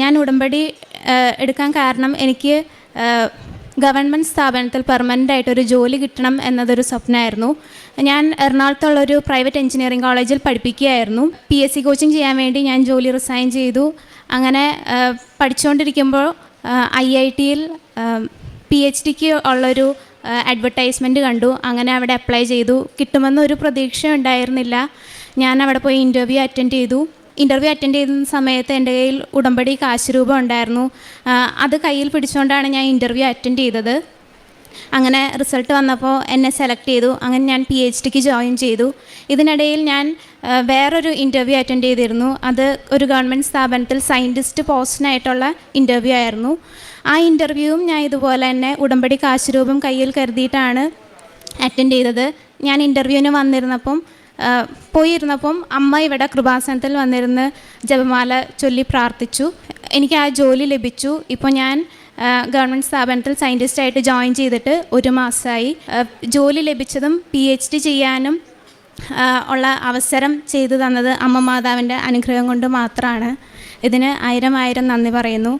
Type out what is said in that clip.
ഞാൻ ഉടമ്പടി എടുക്കാൻ കാരണം എനിക്ക് ഗവൺമെന്റ് സ്ഥാപനത്തിൽ പെർമനന്റ് ആയിട്ടൊരു ജോലി കിട്ടണം എന്നതൊരു സ്വപ്നമായിരുന്നു ഞാൻ എറണാകുളത്തുള്ളൊരു പ്രൈവറ്റ് എഞ്ചിനീയറിംഗ് കോളേജിൽ പഠിപ്പിക്കുകയായിരുന്നു. പി എസ് സി കോച്ചിങ് ചെയ്യാൻ വേണ്ടി ഞാൻ ജോലി റിസൈൻ ചെയ്തു. അങ്ങനെ പഠിച്ചുകൊണ്ടിരിക്കുമ്പോൾ ഐ ഐ ടിയിൽ പി എച്ച് ഡിക്ക് ഉള്ളൊരു അഡ്വർടൈസ്മെന്റ് കണ്ടു. അങ്ങനെ അവിടെ അപ്ലൈ ചെയ്തു. കിട്ടുമെന്നൊരു പ്രതീക്ഷ ഉണ്ടായിരുന്നില്ല ഞാൻ അവിടെ പോയി ഇന്റർവ്യൂ അറ്റൻഡ് ചെയ്തു. ഇന്റർവ്യൂ അറ്റൻഡ് ചെയ്യുന്ന സമയത്ത് എന്റെ കയ്യിൽ ഉടമ്പടി കാശ് രൂപം ഉണ്ടായിരുന്നു അത് കയ്യിൽ പിടിച്ചുകൊണ്ടാണ് ഞാൻ ഇന്റർവ്യൂ അറ്റൻഡ് ചെയ്തത്. അങ്ങനെ റിസൾട്ട് വന്നപ്പോൾ എന്നെ സെലക്ട് ചെയ്തു. അങ്ങനെ ഞാൻ പി എച്ച് ഡിക്ക് ജോയിൻ ചെയ്തു. ഇതിനിടയിൽ ഞാൻ വേറൊരു ഇന്റർവ്യൂ അറ്റൻഡ് ചെയ്തിരുന്നു. അത് ഒരു ഗവൺമെന്റ് സ്ഥാപനത്തിൽ സയന്റിസ്റ്റ് പോസ്റ്റിനായിട്ടുള്ള ഇന്റർവ്യൂ ആയിരുന്നു. ആ ഇന്റർവ്യൂവും ഞാൻ ഇതുപോലെ തന്നെ ഉടമ്പടി കാശ് രൂപം കയ്യിൽ കരുതിയിട്ടാണ് അറ്റൻഡ് ചെയ്തത്. ഞാൻ ഇന്റർവ്യൂവിന് വന്നിരുന്നപ്പം പോയിരുന്നപ്പം അമ്മ ഇവിടെ കൃപാസനത്തിൽ വന്നിരുന്ന് ജപമാല ചൊല്ലി പ്രാർത്ഥിച്ചു. എനിക്ക് ആ ജോലി ലഭിച്ചു. ഇപ്പോൾ ഞാൻ ഗവൺമെന്റ് സ്ഥാപനത്തിൽ സയന്റിസ്റ്റായിട്ട് ജോയിൻ ചെയ്തിട്ട് ഒരു മാസമായി ജോലി ലഭിച്ചതും പി എച്ച് ഡി ചെയ്യാനും ഉള്ള അവസരം ചെയ്തു തന്നത് അമ്മ മാതാവിന്റെ അനുഗ്രഹം കൊണ്ട് മാത്രമാണ് ഇതിന് ആയിരം ആയിരം നന്ദി പറയുന്നു.